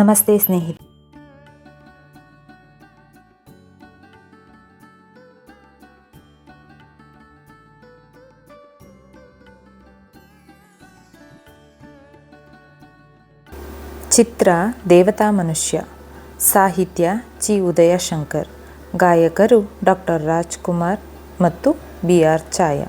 ನಮಸ್ತೆ ಸ್ನೇಹಿತ ಚಿತ್ರ ದೇವತಾ ಮನುಷ್ಯ ಸಾಹಿತ್ಯ ಚಿ ಉದಯಶಂಕರ್ ಗಾಯಕರು ಡಾಕ್ಟರ್ ರಾಜ್ಕುಮಾರ್ ಮತ್ತು ಬಿ ಆರ್ ಛಾಯಾ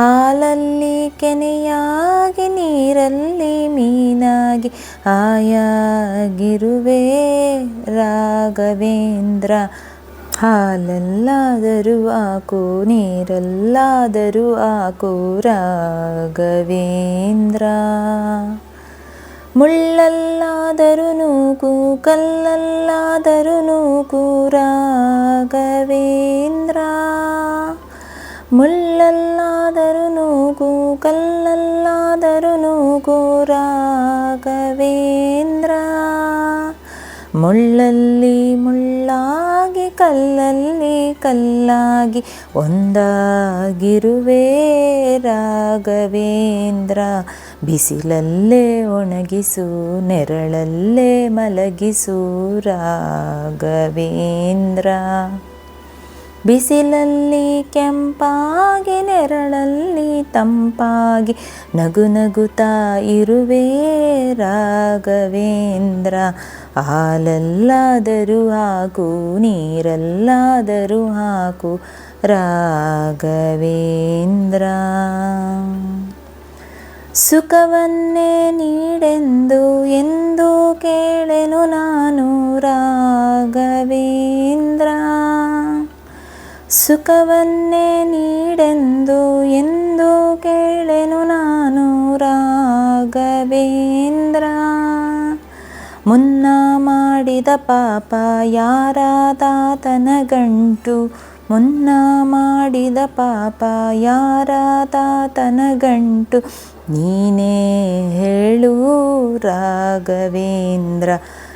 ಹಾಲಲ್ಲಿ ಕೆನೆಯಾಗಿ, ನೀರಲ್ಲಿ ಮೀನಾಗಿ ಆಯಾಗಿರುವೆ ರಾಘವೇಂದ್ರ. ಹಾಲಲ್ಲಾದರೂ ಹಾಕು, ನೀರಲ್ಲಾದರೂ ಹಾಕು ರಾಘವೇಂದ್ರ. ಮುಳ್ಳಲ್ಲಾದರೂ ನೂಕು, ಕಲ್ಲಲ್ಲಾದರೂ ನೂಕು ರಾಘವೇಂದ್ರ. ಮುಳ್ಳಲ್ಲಾದರೂ ನೂಗು, ಕಲ್ಲಲ್ಲಾದರೂ ನೂಗು, ರಾಘವೇಂದ್ರ. ಮುಳ್ಳಲ್ಲಿ ಮುಳ್ಳಾಗಿ, ಕಲ್ಲಲ್ಲಿ ಕಲ್ಲಾಗಿ, ಒಂದಾಗಿರುವೆ ರಾಘವೇಂದ್ರ. ಬಿಸಿಲಲ್ಲೇ ಒಣಗಿಸು, ನೆರಳಲ್ಲೇ ಮಲಗಿಸು, ರಾಘವೇಂದ್ರ. ಬಿಸಿಲಲ್ಲಿ ಕೆಂಪಾಗಿ, ನೆರಳಲ್ಲಿ ತಂಪಾಗಿ ನಗು ನಗುತ್ತಾ ಇರುವೆ ರಾಘವೇಂದ್ರ. ಹಾಲಲ್ಲಾದರೂ ಹಾಕು, ನೀರಲ್ಲಾದರೂ ಹಾಕು ರಾಘವೇಂದ್ರ. ಸುಖವನ್ನೇ ನೀಡೆಂದು ಎಂದು ಕೇಳೆನು ನಾನು ರಾಘವೇಂದ್ರ. ಸುಖವನ್ನೇ ನೀಡೆಂದು ಎಂದು ಕೇಳೆನು ನಾನು ರಾಘವೇಂದ್ರ. ಮುನ್ನ ಮಾಡಿದ ಪಾಪ ಯಾರಾದಾತನ ಗಂಟು ಮುನ್ನ ಮಾಡಿದ ಪಾಪ ಯಾರಾದಾತನ ಗಂಟು ನೀನೇ ಹೇಳು ರಾಘವೇಂದ್ರ.